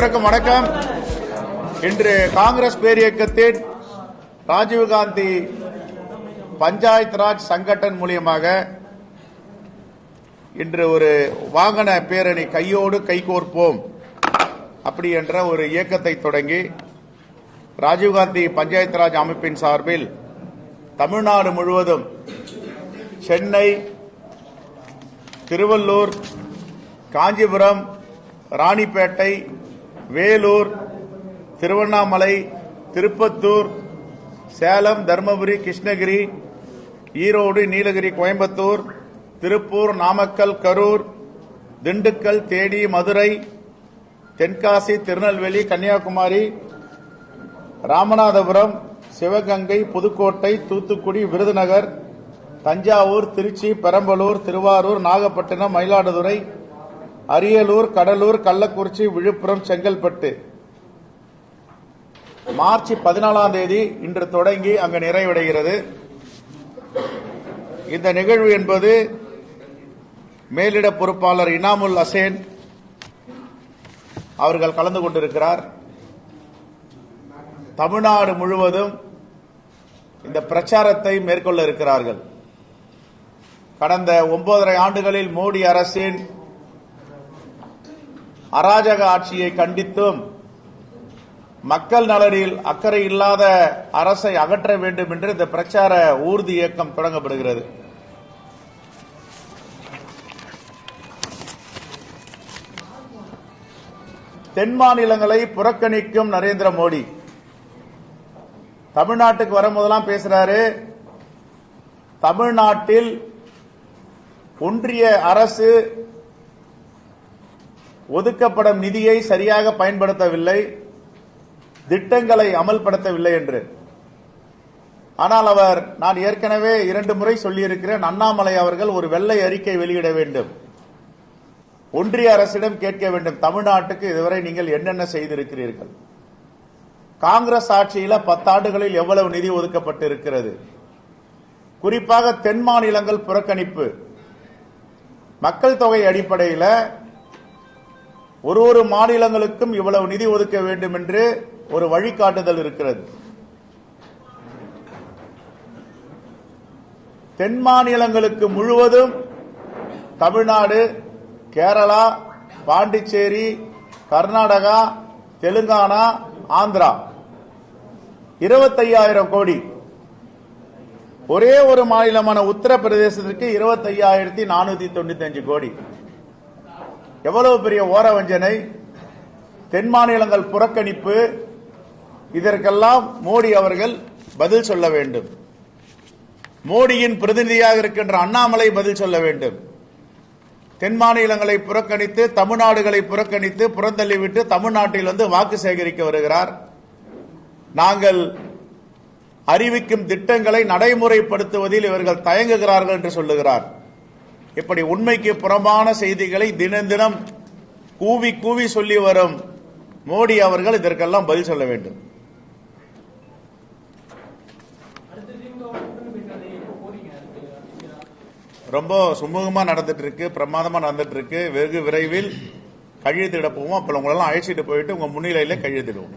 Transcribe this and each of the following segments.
அனைவருக்கும் வணக்கம். இன்று காங்கிரஸ் பேரியக்கத்தின் ராஜீவ்காந்தி பஞ்சாயத் ராஜ் சங்கட்டன் மூலியமாக இன்று ஒரு வாகன பேரணி கையோடு கைகோர்ப்போம் அப்படி என்ற ஒரு இயக்கத்தை தொடங்கி ராஜீவ்காந்தி பஞ்சாயத் ராஜ் அமைப்பின் சார்பில் தமிழ்நாடு முழுவதும் சென்னை திருவள்ளூர் காஞ்சிபுரம் ராணிப்பேட்டை வேலூர் திருவண்ணாமலை திருப்பத்தூர் சேலம் தருமபுரி கிருஷ்ணகிரி ஈரோடு நீலகிரி கோயம்புத்தூர் திருப்பூர் நாமக்கல் கரூர் திண்டுக்கல் தேனி மதுரை தென்காசி திருநெல்வேலி கன்னியாகுமரி ராமநாதபுரம் சிவகங்கை புதுக்கோட்டை தூத்துக்குடி விருதுநகர் தஞ்சாவூர் திருச்சி பெரம்பலூர் திருவாரூர் நாகப்பட்டினம் மயிலாடுதுறை அரியலூர் கடலூர் கள்ளக்குறிச்சி விழுப்புரம் செங்கல்பட்டு. மார்ச் பதினாலாம் தேதி இன்று தொடங்கி அங்கு நிறைவடைகிறது. இந்த நிகழ்வு என்பது மேலிட பொறுப்பாளர் இனாமுல் ஹசேன் அவர்கள் கலந்து கொண்டிருக்கிறார். தமிழ்நாடு முழுவதும் இந்த பிரச்சாரத்தை மேற்கொள்ள இருக்கிறார்கள். கடந்த ஒன்பதரை ஆண்டுகளில் மோடி அரசின் அராஜக ஆட்சியை கண்டித்தும் மக்கள் நலனில் அக்கறை இல்லாத அரசை அகற்ற வேண்டும் என்று இந்த பிரச்சார ஊர்தி இயக்கம் தொடங்கப்படுகிறது. தென் மாநிலங்களை புறக்கணிக்கும் நரேந்திர மோடி. தமிழ்நாட்டுக்கு வரும்போதெல்லாம் பேசுறாரு. தமிழ்நாட்டில் ஒன்றிய அரசு ஒதுக்கப்படும் நிதியை சரியாக பயன்படுத்தவில்லை திட்டங்களை அமல்படுத்தவில்லை என்று. ஆனால் அவர் நான் ஏற்கனவே இரண்டு முறை சொல்லியிருக்கிறேன் அண்ணாமலை அவர்கள் ஒரு வெள்ளை அறிக்கை வெளியிட வேண்டும். ஒன்றிய அரசிடம் கேட்க வேண்டும் தமிழ்நாட்டுக்கு இதுவரை நீங்கள் என்னென்ன செய்திருக்கிறீர்கள்? காங்கிரஸ் ஆட்சியில பத்தாண்டுகளில் எவ்வளவு நிதி ஒதுக்கப்பட்டு இருக்கிறது குறிப்பாக தென் மாநிலங்கள் புறக்கணிப்பு. மக்கள் தொகை அடிப்படையில் ஒரு ஒரு மாநிலங்களுக்கும் இவ்வளவு நிதி ஒதுக்க வேண்டும் என்று ஒரு வழிகாட்டுதல் இருக்கிறது. தென் மாநிலங்களுக்கு முழுவதும் தமிழ்நாடு கேரளா பாண்டிச்சேரி கர்நாடகா தெலுங்கானா ஆந்திரா. இருபத்தையாயிரம் கோடி. ஒரே ஒரு மாநிலமான உத்தரப்பிரதேசத்திற்கு இருபத்தையாயிரத்தி நானூத்தி தொண்ணூத்தி அஞ்சு கோடி. எவ்வளவு பெரிய ஓர வஞ்சனை தென் மாநிலங்கள் புறக்கணிப்பு. இதற்கெல்லாம் மோடி அவர்கள் பதில் சொல்ல வேண்டும். மோடியின் பிரதிநிதியாக இருக்கின்ற அண்ணாமலை பதில் சொல்ல வேண்டும். தென் மாநிலங்களை புறக்கணித்து தமிழ்நாடுகளை புறக்கணித்து புறந்தள்ளிவிட்டு தமிழ்நாட்டில் வந்து வாக்கு சேகரிக்க வருகிறார். நாங்கள் அறிவிக்கும் திட்டங்களை நடைமுறைப்படுத்துவதில் இவர்கள் தயங்குகிறார்கள் என்று சொல்லுகிறார். இப்படி உண்மைக்கு புறம்பான செய்திகளை தினம் தினம் கூவி கூவி சொல்லி வரும் மோடி அவர்கள் இதற்கெல்லாம் பதில் சொல்ல வேண்டும். ரொம்ப சுமூகமா நடந்துட்டு இருக்கு பிரமாதமா நடந்துட்டு இருக்கு வெகு விரைவில் கையெழுத்திட போவோம் அப்ப உங்களெல்லாம் அழைச்சிட்டு போயிட்டு உங்க முன்னிலையில கையெழுத்திடுவோம்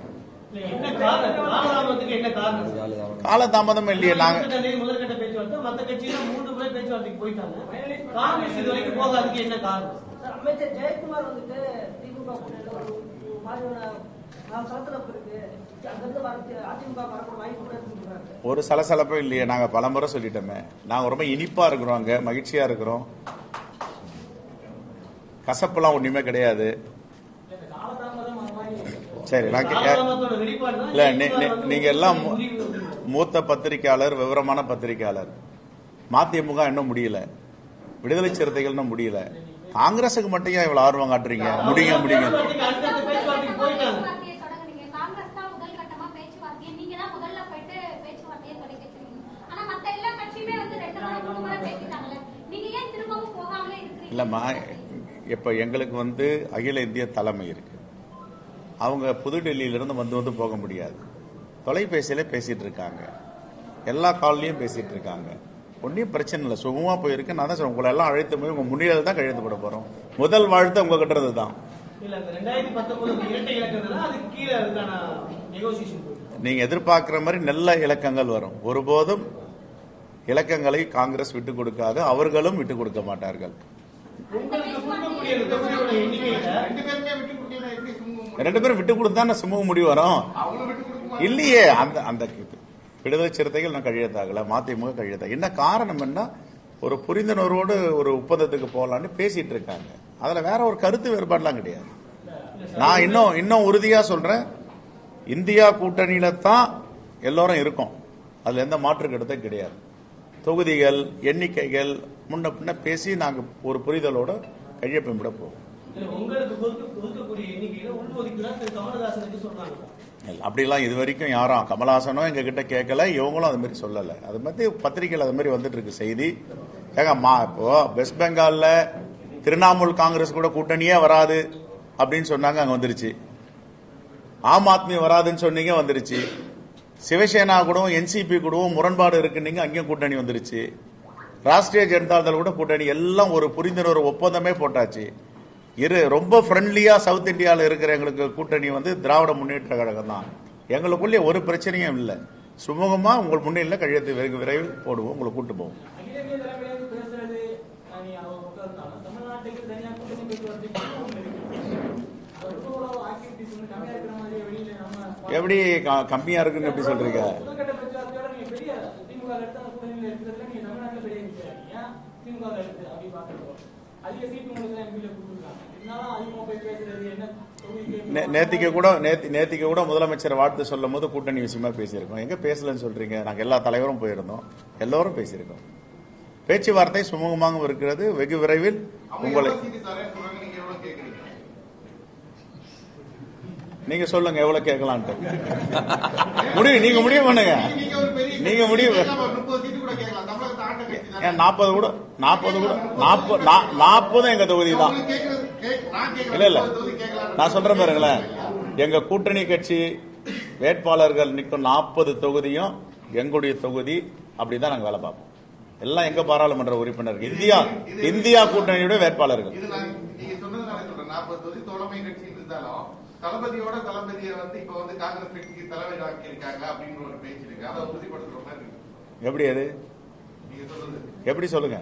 காலதாமதம் இல்லையே நாங்க காங்கிரஸ் இது வரைக்கும் போகாததுக்கு என்ன காரணம்? சார், அமைச்சர் ஜெயக்குமார் வந்துட்டு திமுக ஒரு சலசலப்பும் இல்லையே. நாங்க பலமுறை சொல்லிட்டோமே. நாங்க ரொம்ப இனிப்பா இருக்கிறோம் அங்க மகிழ்ச்சியா இருக்கிறோம். கசப்புலாம் ஒண்ணுமே கிடையாது. சரி நான் இல்ல நீங்க எல்லாம் மூத்த பத்திரிகையாளர் விவரமான பத்திரிகையாளர். மதிமுக இன்னும் முடியல. விடுதலை சிறுத்தைகள்னா முடியல. காங்கிரஸுக்கு மட்டும் ஏன் இவ்வளவு ஆர்வம் காட்டுறீங்க? முடியுங்க முடியுங்க. இல்லம்மா இப்ப எங்களுக்கு வந்து அகில இந்திய தலைமை இருக்கு. அவங்க புதுடெல்லியிலிருந்து வந்து வந்து போக முடியாது. தொலைபேசியில பேசிட்டு இருக்காங்க. எல்லா கால்லையும் பேசிட்டு இருக்காங்க. ஒன்றும் பிரச்சனை இல்லை. சுகமா போயிருக்கு. நான் தான் சொல்றேன். உங்களை எல்லாம் அழைத்து போய் உங்க முன்னிலையில் தான் கழுத்து போட போறோம். முதல் வாழ்த்து உங்க கிட்ட தான். இல்ல இந்த ரெண்டாயிரத்தி பத்தொன்பது இரட்டை இலக்கங்கள் அதுக்கு கீழே அதுக்கான நெகோசியேஷன் போயிருக்கு நீங்க எதிர்பார்க்கிற மாதிரி நல்ல இலக்கங்கள் வரும். ஒருபோதும் இலக்கங்களை காங்கிரஸ் விட்டுக் கொடுக்காது. அவர்களும் விட்டுக் கொடுக்க மாட்டார்கள். ரெண்டு பேருமே விட்டு விட்டு கொடுத்தா சுமூக முடிவு வரும்? விட்டு. இல்லையே. அந்த அந்த விடுதலை சிறுத்தைகள் நான் கையெழுத்தாகல மதிமுக கையெழுத்தாக என்ன காரணம் என்ன? ஒரு புரிந்துணர்வோடு ஒரு ஒப்பந்தத்துக்கு போகலான்னு பேசிட்டு இருக்காங்க. அதுல வேற ஒரு கருத்து வேறுபாடுலாம் கிடையாது. நான் இன்னும் இன்னும் உறுதியா சொல்றேன். இந்தியா கூட்டணியில தான் எல்லோரும் இருக்கும். அதுல எந்த மாற்று கருத்தும் கிடையாது. தொகுதிகள் எண்ணிக்கைகள் முன்ன பின்ன பேசி நாங்கள் ஒரு புரிதலோட கையொப்பமிட போவோம். உங்களுக்கு ஒதுக்கக்கூடிய எண்ணிக்கையில திரு கமலஹாசனுக்கு அப்படிலாம் இது வரைக்கும் யாரும் கமலஹாசனும் எங்க கிட்ட கேட்கல இவங்களும் அது மாதிரி சொல்லலை. அது மாதிரி பத்திரிகையில் அது மாதிரி வந்துட்டு இருக்கு செய்தி. ஏங்க மா இப்போ வெஸ்ட் பெங்காலில் திரிணாமுல் காங்கிரஸ் கூட கூட்டணியே வராது அப்படின்னு சொன்னாங்க அங்கே வந்துருச்சு. ஆம் ஆத்மி வராதுன்னு சொன்னீங்க வந்துருச்சு. சிவசேனா கூடவும் என்சிபி கூடவும் முரண்பாடு இருக்குன்னீங்க அங்கேயும் கூட்டணி வந்துருச்சு. ராஷ்டிரிய ஜனதா தள் கூட கூட்டணி எல்லாம் ஒரு புரிந்துணர்வு ஒப்பந்தமே போட்டாச்சு. இரு ரொம்ப ஃப்ரெண்ட்லியா சவுத் இந்தியாவில் இருக்கிற எங்களுக்கு கூட்டணி வந்து திராவிட முன்னேற்ற கழகம் தான். எங்களுக்குள்ளே ஒரு பிரச்சனையும் இல்லை. சுமூகமா உங்கள் முன்னிலையில் கழியத்தை வெகு விரைவில் போடுவோம் உங்களை கூட்டு போவோம். எப்படி கம்மியா இருக்குன்னு எப்படி சொல்றீங்க? திமுக அதிக சீட்டு உங்களுக்கு எம்பியில கொடுத்துருக்காங்க. இருந்தாலும் அதிகமா போய் பேசுறது? என்ன தொகுதிக்கு நே- நேத்திக்கு கூட நேத்தி நேத்திக்கு கூட முதலமைச்சர் வாழ்த்து சொல்லும் போது கூட்டணி விஷயமா பேசியிருக்கோம். எங்க பேசலன்னு சொல்றீங்க? நாங்க எல்லா தலைவரும் போயிருந்தோம். எல்லோரும் பேசியிருக்கோம். பேச்சுவார்த்தை சுமூகமாக இருக்கிறது. வெகு விரைவில் உங்களை நீங்க எவ்வளவு கேக்குறீங்க? நீங்க சொல்லுங்க எவ்வளவு கேட்கலான்ட்டு. முடிவு நீங்க முடிவு பண்ணுங்க. நீங்க ஒரு பெரிய நீங்க முடிவு கட்சி, ஒரு முப்பது சீட்டு கூட கேட்கலாம். தமிழகத்தை ஆண்ட கட்சி தானே. ஏன் நாற்பது கூட நாற்பது கூட நாற்பது நாற்பதும் எங்க தொகுதி தான். இல்ல இல்ல. நான் சொல்றேன் பாருங்களேன். எங்க கூட்டணி கட்சி வேட்பாளர்கள் நிற்கும் நாற்பது தொகுதியும் எங்களுடைய தொகுதி அப்படிதான் நாங்க வேலை பார்ப்போம். எல்லாம் எங்க பாராளுமன்ற உறுப்பினர்கள் இந்தியா இந்தியா கூட்டணியுடைய வேட்பாளர்கள். இது நான் நீங்க சொன்னது நான் சொல்றேன். 40 தொகுதி தோழமை கட்சி இருந்தாலும் தளபதியோட தளபதியை வந்து இப்ப வந்து காங்கிரஸ் கட்சிக்கு தலைவர் ஆக்கி இருக்காங்க அப்படின்னு ஒரு பேச்சு இருக்கு. அதை உறுதிப்படுத்துற மாதிரி இருக்கு. எப்படி அது? எப்படி சொல்லுங்க?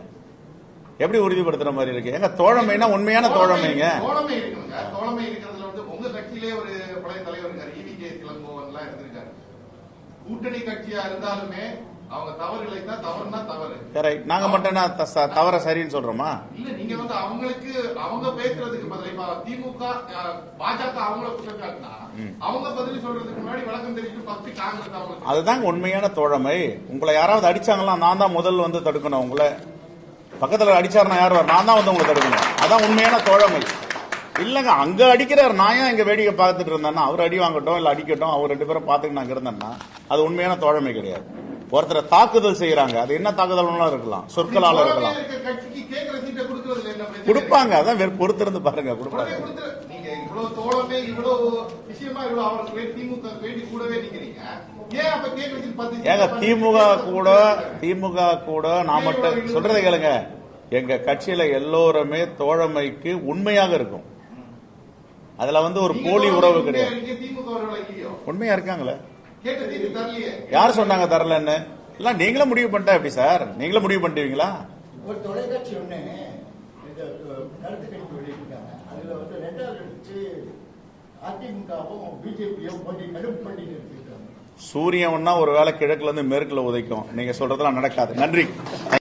எப்படி உறுதிப்படுத்துற மாதிரி இருக்கு? எங்க தோழமைனா உண்மையான தோழமைங்க. தோழமை இருக்குங்க தோழமை இருக்கிறதுல வந்து உங்க கட்சியிலே ஒரு பழைய தலைவர் இருக்காரு. இவி கே இளங்கோவன் எல்லாம் இருந்திருக்காரு. கூட்டணி கட்சியா இருந்தாலுமே அவங்க தவறு இழைத்தா தவறுனா தவறு. கரெக்ட் நாங்க மட்டும் என்ன த- ச- தவற சரின்னு சொல்றோமா? இல்ல நீங்க வந்து அவங்களுக்கு அவங்க பேசுறதுக்கு பதில் இப்ப திமுக பாஜக அவங்கள குற்றம் அவங்க பதில் சொல்றதுக்கு முன்னாடி விளக்கம் தெரிவித்து ஃபர்ஸ்ட் காங்கிரஸ் அவங்களுக்கு. அதுதாங்க உண்மையான தோழமை. உங்களை யாராவது அடிச்சாங்களா நான் தான் முதல் வந்து தடுக்கணும் உங்களை. பக்கத்துல அடிச்சாருன்னா யார் நான் தான் வந்து உங்களை தடுக்கணும். அதான் உண்மையான தோழமை. இல்லங்க அங்க அடிக்கிறார். நான் ஏன் இங்க வேடிக்கை பார்த்துட்டு இருந்தேன்னா அவர் அடி வாங்கட்டும் இல்ல அடிக்கட்டும் அவர் ரெண்டு பேரும் பார்த்துட்டு நாங்க இருந்தேன்னா அது உண்மையான தோழமை கிடையாது. ஒருத்தரை தாக்குதல் செய்யறாங்க. அது என்ன தாக்குதல் இருக்கலாம். சொற்களால இருக்கலாம். கொடுப்பாங்க. அதான் வெறும் பொறுத்திருந்து பாருங்க கொடுப்பாங்க. ஏங்க திமுக கூட திமுக கூட நான் மட்டும் சொல்றதை கேளுங்க. எங்க கட்சியில எல்லோருமே தோழமைக்கு உண்மையாக இருக்கும். அதுல வந்து ஒரு போலி உறவு கிடையாது. உண்மையா இருக்காங்களே? யார் சொன்னாங்க தரலன்னு? இல்ல நீங்களும் முடிவு பண்ணிட்டா எப்படி சார்? நீங்களும் முடிவு பண்ணிட்டீங்களா ஒரு தொலைக்காட்சி ஒண்ணு கருத்து கணிப்பு வெளியிட்டிருக்காங்க. அதுல வந்து ரெண்டாவது எடுத்து அதிமுகவும் பிஜேபியும் போட்டி கடும் போட்டி நிறுத்திருக்காங்க சூரியன் ஒன்னா ஒரு வேளை கிழக்குல இருந்து மேற்குல உதைக்கும். நீங்க சொல்றதெல்லாம் நடக்காது. நன்றி.